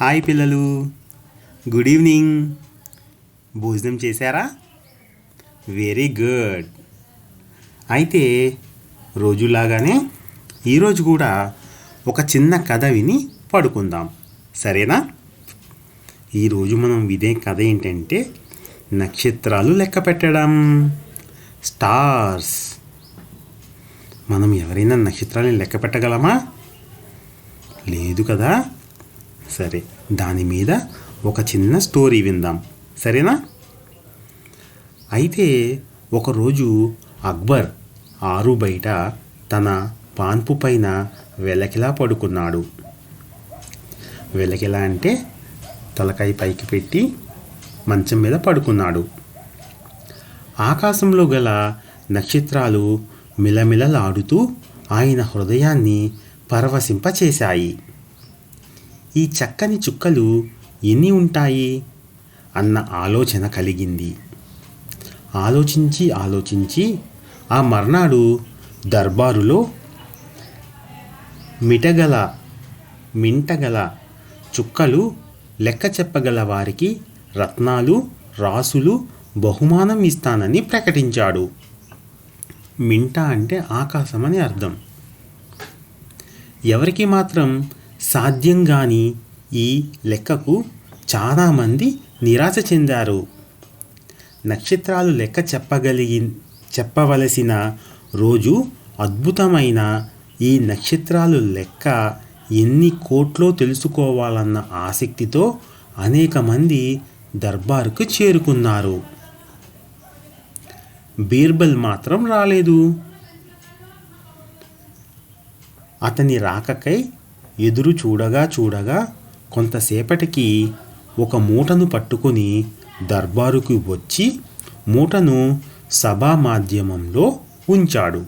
Hi పిల్లలు. Good evening భోజనం చేశారా? వెరీ గుడ్ అయితే రోజులాగానే ఈరోజు కూడా ఒక చిన్న కథ విని పడుకుందాం. సరేనా? ఈరోజు మనం వినే కథ ఏంటంటే నక్షత్రాలు లెక్క పెట్టడం. స్టార్స్ మనం ఎవరైనా నక్షత్రాలను లెక్క పెట్టగలమా? లేదు కదా? సరే దాని మీద ఒక చిన్న స్టోరీ విందాం. సరేనా? అయితే ఒకరోజు అక్బర్ ఆరు బయట తన పాన్పు పైన వెలకిలా పడుకున్నాడు. వెలకిలా అంటే తలకాయ పైకి పెట్టి మంచం మీద పడుకున్నాడు. ఆకాశంలో గల నక్షత్రాలు మిలమిలలాడుతూ ఆయన హృదయాన్ని పరవశింపచేశాయి. ఈ చక్కని చుక్కలు ఎన్ని ఉంటాయి? అన్న ఆలోచన కలిగింది. ఆలోచించి ఆలోచించి ఆ మర్నాడు దర్బారులో మిటగల మింటగల చుక్కలు లెక్క చెప్పగల వారికి రత్నాలు రాసులు బహుమానం ఇస్తానని ప్రకటించాడు. మింట అంటే ఆకాశం అని అర్థం. ఎవరికి మాత్రం సాధ్యం కాని ఈ లెక్కకు చాలామంది నిరాశ చెందారు. నక్షత్రాలు లెక్క చెప్పగలిగి చెప్పవలసిన రోజు అద్భుతమైన ఈ నక్షత్రాలు లెక్క ఎన్ని కోట్లో తెలుసుకోవాలన్న ఆసక్తితో అనేక మంది దర్బార్కు చేరుకున్నారు. బీర్బల్ మాత్రం రాలేదు. అతని రాకకై ఎదురు చూడగా చూడగా కొంతసేపటికి ఒక మూటను పట్టుకొని దర్బారుకు వచ్చి మూటను సభా మాధ్యమంలో ఉంచాడు.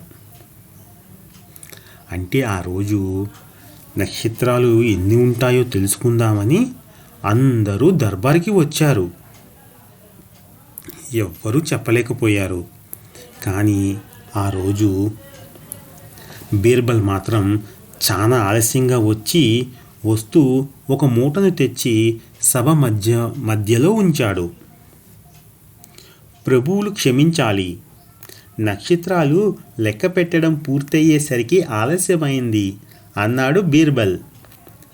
అంటే ఆ రోజు నక్షత్రాలు ఎన్ని ఉంటాయో తెలుసుకుందామని అందరూ దర్బార్కి వచ్చారు. ఎవ్వరూ చెప్పలేకపోయారు. కానీ ఆ రోజు బీర్బల్ మాత్రం చాలా ఆలస్యంగా వచ్చి వస్తూ ఒక మూటను తెచ్చి సభ మధ్య మధ్యలో ఉంచాడు. ప్రభువులు క్షమించాలి. నక్షత్రాలు లెక్క పెట్టడం పూర్తయ్యేసరికి ఆలస్యమైంది అన్నాడు బీర్బల్.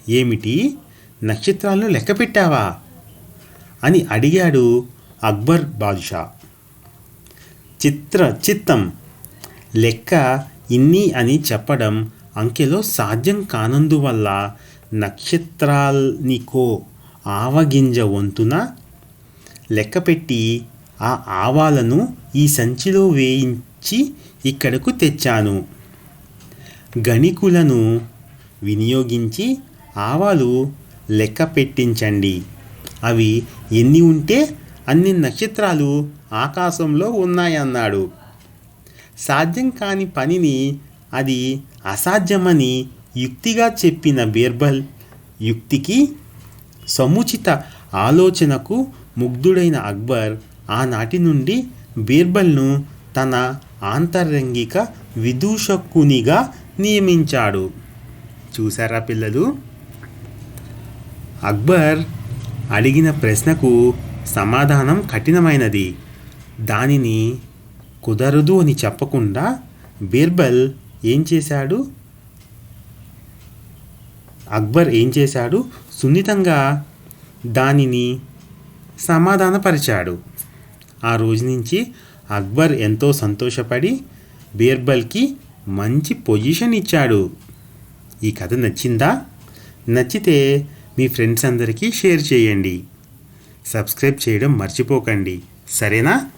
ఏమిటి? నక్షత్రాలను లెక్క పెట్టావా? అని అడిగాడు అక్బర్ బాదుషా. చిత్ర చిత్తం. లెక్క ఇన్ని అని చెప్పడం అంకెలో సాధ్యం కానందువల్ల నక్షత్రాల్నికో ఆవగింజ వంతున లెక్కపెట్టి ఆ ఆవాలను ఈ సంచిలో వేయించి ఇక్కడకు తెచ్చాను. గణికులను వినియోగించి ఆవాలు లెక్క పెట్టించండి అవి ఎన్ని ఉంటే అన్ని నక్షత్రాలు ఆకాశంలో ఉన్నాయన్నాడు. సాధ్యం కాని పనిని అది అసాధ్యమని యుక్తిగా చెప్పిన బీర్బల్ యుక్తికి సముచిత ఆలోచనకు ముగ్ధుడైన అక్బర్ ఆనాటి నుండి బీర్బల్ను తన ఆంతరంగిక విదూషకునిగా నియమించాడు. చూసారా పిల్లలు? అక్బర్ అడిగిన ప్రశ్నకు సమాధానం కఠినమైనది. దానిని కుదరదు అని చెప్పకుండా బీర్బల్ ఏం చేశాడు? అక్బర్ ఏం చేశాడు? సున్నితంగా దానిని సమాధానపరిచాడు. ఆ రోజు నుంచి అక్బర్ ఎంతో సంతోషపడి బీర్బల్కి మంచి పొజిషన్ ఇచ్చాడు. ఈ కథ నచ్చిందా? నచ్చితే మీ ఫ్రెండ్స్ అందరికీ షేర్ చేయండి. సబ్స్క్రైబ్ చేయడం మర్చిపోకండి. సరేనా?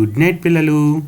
గుడ్ నైట్ పిల్లలు.